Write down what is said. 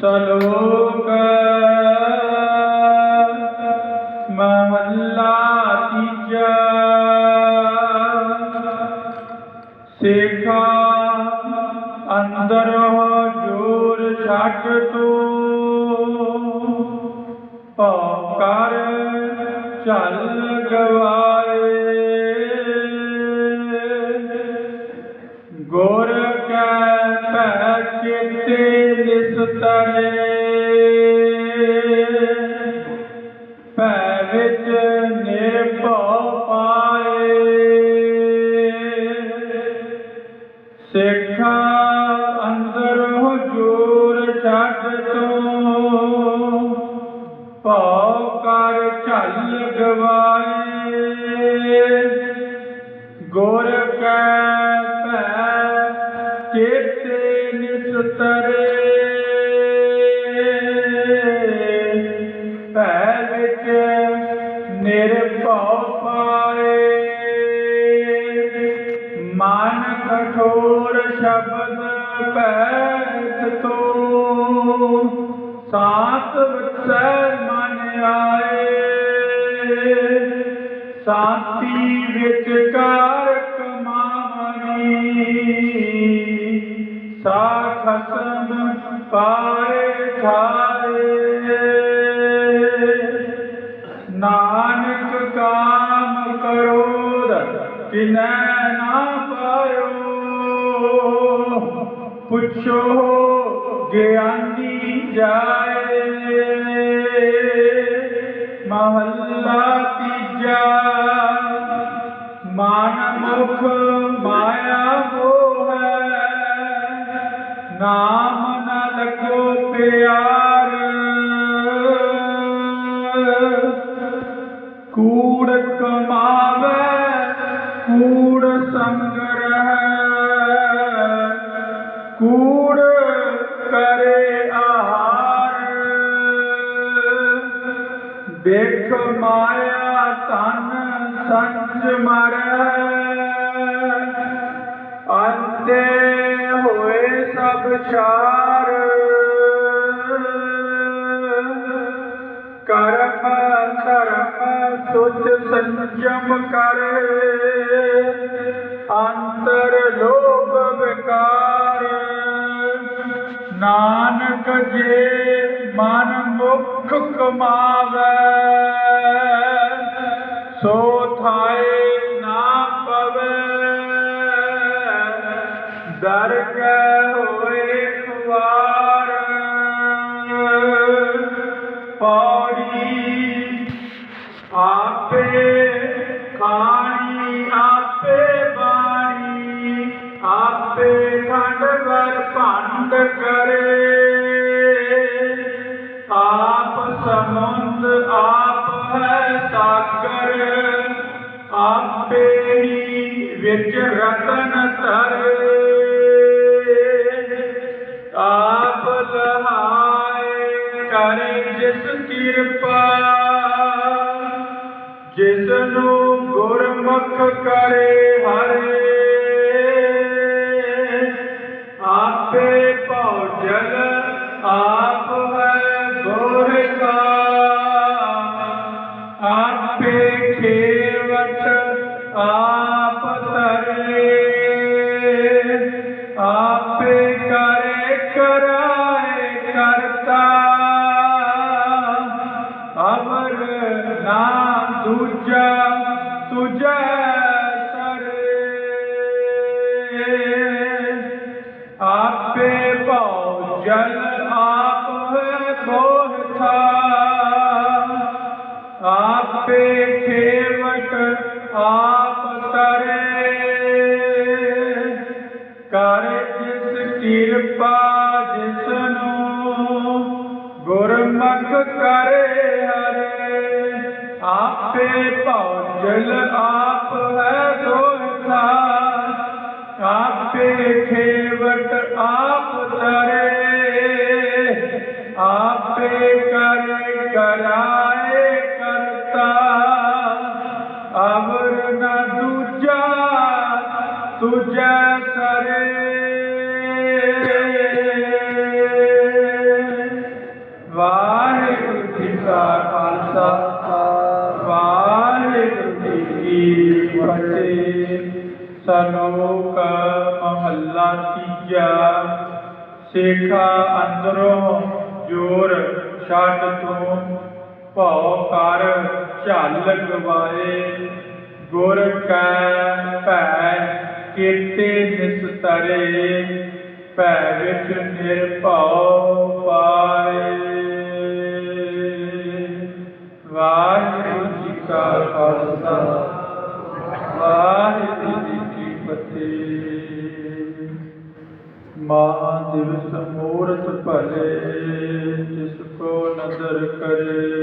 ਸਲੋਕ ਮਹੱਲਾ ਤੀਜਾ। ਸੇਖਾ ਅੰਦਰ ਜੋਰ ਛੱਡ ਤੂੰ। ਭਉ ਕਰ ਚੱਲ ਗਵਾਏ। ਗੁਰ ਕੈ ਭੈ, ਚੇਤੇ ਨਿਸਤਰੇ ਭੈ ਵਿੱਚ ਨਿਰਭਉ ਪਾਏ। ਮਨ ਕਠੋਰ ਸ਼ਬਦ ਭੈਤ ਤੋ, ਸਾਤ ਵਸੈ ਮਨ ਆਏ। ਸਾਤੀ ਵਿੱਚ ਕਾ ਕਮਾਵਣੀ ਸਾ ਪਾਏ ਠਾਏ ਨਾਨਕ ਕਾਮ ਕਰੋਦ ਕਿਨੈ ਨਾ ਪਾਇਓ। ਪੁੱਛੋ ਗਿਆਨੀ ਜਾਏ। ਮਹੱਲਾ ਤੀਜਾ। ਮਨ ਮੁਖ ਮਾਇਆ ਨਾਮ ਨ ਲਗੋ ਪਿਆਰ। ਕੂੜ ਕਮਾਵੇ, ਕੂੜ ਸੰਗ ਰਹਿ। ਕੂੜ ਕਰੇ ਆਹਾਰ। ਦੇਖ ਮਾਇਆ ਤਨ ਸੰਚ ਮਰੈ। ਸਭ ਕਰਮ, ਧਰਮ, ਸੁਚ ਸੰਜਮ ਕਰੇ। ਅੰਤਰ ਲੋਭ ਵਿਕਾਰ। ਨਾਨਕ ਜੇ ਮਨ ਮੁਖ ਕਮਾਵੇ, ਸੋ ਥਾਏ ਦਰ ਦਰਗ ਹੋਏ ਖੁਆਰ ਪੌੜੀ ਆਪੇ ਖਾਣੀ, ਆਪੇ ਬਾਣੀ, ਆਪੇ ਖੰਡ ਵਰ ਭੰਡ ਕਰੇ। ਆਪ ਸਮੁੰਦ ਆਪ ਹੈ ਸਾਗਰ, ਆਪੇ ਹੀ ਵਿੱਚ ਰਤਨ ਧਰੇ। ਗੁਰਮੁਖ ਕਰੇ ਹਰੇ। ਆਪੇ ਆਪੇ ਭਉ ਜਲ ਆਪ ਹੈ ਬੋਹਥਾ ਆਪੇ ਖੇਵਟ ਆਪ ਤਰੇ। ਕਰ ਜਿਸ ਕਿਰਪਾ ਜਿਸਨੂੰ, ਗੁਰਮੁਖ ਕਰੇ ਹਰੇ। ਆਪੇ ਭਉਜਲ ਆਪ ਹੈ ਦੋਖਾ ਆਪੇ ਖੇਵਟ ਆਪੇ ਕਰ ਕਰਾਏ ਕਰਤਾ। ਅਵਰ ਨ ਦੂਜਾ ਤੁਝੈ ਕਰੇ। ਵਾਹਿਗੁਰੂ ਜੀ ਕਾ ਖਾਲਸਾ, ਵਾਹਿਗੁਰੂ ਜੀ ਕੀ ਫਤਿਹ। ਸਨੋਕ ਮਹੱਲਾ ਤੀਜਾ, ਸੇਖਾ ਅੰਦਰੋਂ ਜੋਰ ਛੱਡ ਤੂੰ ਭਉ ਕਰ ਝੱਲ ਗਵਾਏ ਗੁਰ ਕੈ ਭੈ ਕੀਤੇ ਨਿਸਤਰੇ ਭੈ ਵਿੱਚ ਨਿਰਭਉ ਪਾਏ। ਵਾਹਿਗੁਰੂ ਜੀ ਕਾ ਖਾਲਸਾ, ਵਾਹਿਗੁਰੂ ਜੀ ਕੀ ਫਤਿਹ। ਮਹਾ ਦਿਵਸ ਮੂਰਤ ਭਲੇ ਜਿਸ ਕੋ ਨਦਰ ਕਰੇ।